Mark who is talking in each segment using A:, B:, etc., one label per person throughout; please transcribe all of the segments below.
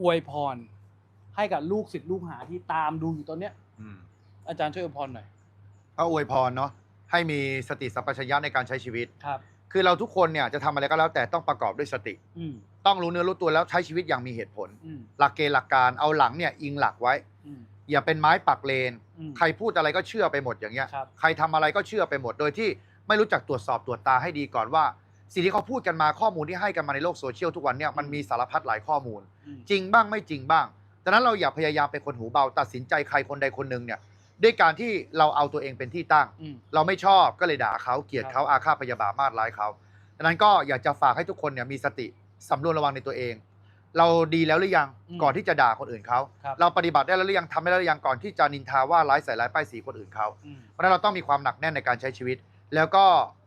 A: อวยพร ให้กับลูกศิษย์ลูกหาที่ตามดูอยู่ตอนเนี้ย
B: อืม
A: อาจารย์ช่วยอวยพรหน่อย
B: ก็อวยพรเนาะให้มีสติสัมปชัญญะในการใช้ชีวิต
A: ครับ
B: คือเราทุกคนเนี่ยจะทำอะไรก็แล้วแต่ต้องประกอบด้วยสติ
A: อืม
B: ต้องรู้เนื้อรู้ตัวแล้วใช้ชีวิตอย่างมีเหตุผล
A: อืม
B: หลักเกณฑ์หลักการเอาหลังเนี่ยอิงหลักไว้
A: อืม
B: อย่าเป็นไม้ปักเลน
A: อืม
B: ใครพูดอะไรก็เชื่อไปหมดอย่างเงี้ย
A: ครับ
B: ใครทำอะไรก็เชื่อไปหมด โดยที่ไม่รู้จักตรวจสอบตรวจตาให้ดีก่อนว่า สิ่งที่เขาพูดกันมาข้อมูลที่ให้กันมาในโลกโซเชียลทุกวันเนี่ยมันมีสารพัดหลายข้อมูล
A: อืม
B: จริงบ้างไม่จริงบ้างดังนั้นเราอย่าพยายามเป็นคนหูเบา ตัดสินใจใครคนใดคนหนึ่งเนี่ยด้วยการที่เราเอาตัวเองเป็นที่ตั้ง
A: อืม
B: เราไม่ชอบก็เลยด่าเขาเกลียดเขาอาฆาตพยาบาทมาดร้ายเขาดังนั้นก็อยากจะฝากให้ทุกคนเนี่ยมีสติสำรวจระวังในตัวเอง เราดีแล้วหรือยัง
A: อืม
B: ก่อนที่จะด่าคนอื่นเขา
A: ครับ
B: เราปฏิบัติได้แล้วหรือยังทำได้แล้วหรือยังก่อนที่จะนินทาว่าร้ายใส่ร้ายป้ายสีคนอื่นเขา
A: อืม
B: เพราะฉะนั้นเราต้องมีความหนักแน่นในการใช้ชีวิต แล้วก็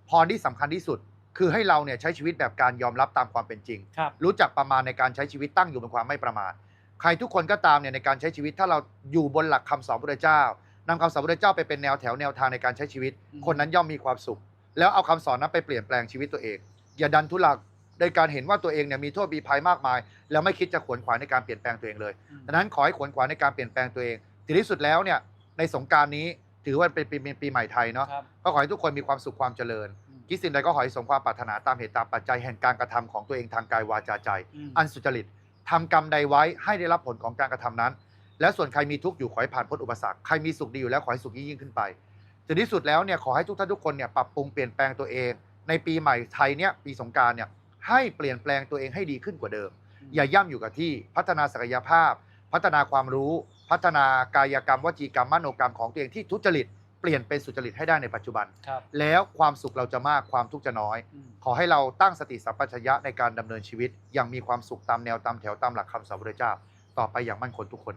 B: พรที่สำคัญที่สุด คือให้เราเนี่ยใช้ชีวิตแบบการยอมรับตามความเป็นจริง
A: ครับ
B: รู้จักประมาณในการใช้ชีวิตตั้งอยู่บนความไม่ประมาทใครทุกคนก็ตามเนี่ยในการใช้ชีวิตถ้าเราอยู่บนหลักคำสอนพระเจ้านำคำสอนพระเจ้าไปเป็นแนวแถวแนวทางในการใช้ชีวิต
A: อืม
B: คนนั้นย่อมมีความสุข แล้วเอาคำสอนนั้นไปเปลี่ยนแปลงชีวิตตัวเอง อย่าดันทุลักโดยการเห็นว่าตัวเองเนี่ยมีโทษมีภัยมากมาย แล้วไม่คิดจะขวนขวายในการเปลี่ยนแปลงตัวเองเลย
A: อืม
B: ดังนั้นขอให้ขวนขวายในการเปลี่ยนแปลงตัวเองถึงที่สุดแล้วเนี่ยในสงกรารนี้ถือว่าเป็นปีเป็นปีใหม่ไทยเนาะ
A: ครับ
B: ก็ขอให้ทุกคนมีความสุขความเจริญ
A: อืม
B: คิดสิ่งใดก็ขอให้สมความปรารถนาตามเหตุตามปัจจัยแห่งการกระทำของตัวเองทางกายวาจาใจ
A: อืม
B: อันสุจริตทำกรรมใดไว้ให้ได้รับผลของการกระทำนั้น และส่วนใครมีทุกข์อยู่ขอให้ผ่านพ้นอุปสรรคใครมีสุขดีอยู่แล้วขอให้สุขยิ่งยิ่งขึ้นไปถึงที่สุดแล้วเนี่ยขอให้ทุกท่านทุกคนเนี่ยปรับปรุงเปลี่ยนแปลงตัวเอง ในปีใหม่ไทยเนี่ยปีสงกรารเนี่ยให้เปลี่ยนแปลงตัวเองให้ดีขึ้นกว่าเดิม อย่าย่ำอยู่กับที่พัฒนาศักยภาพ พัฒนาความรู้ พัฒนากายกรรมวจีกรรมมโนกรรมของตัวเองที่ทุจริตเปลี่ยนเป็นสุจริตให้ได้ในปัจจุบัน
A: ครับ
B: แล้วความสุขเราจะมากความทุกข์จะน้อย
A: อืม
B: ขอให้เราตั้งสติสัมปชัญญะในการดำเนินชีวิตอย่างมีความสุขตามแนวตามแถวตามหลักคำสอนพระเจ้า ต่อไปอย่างมั่นคงทุกคน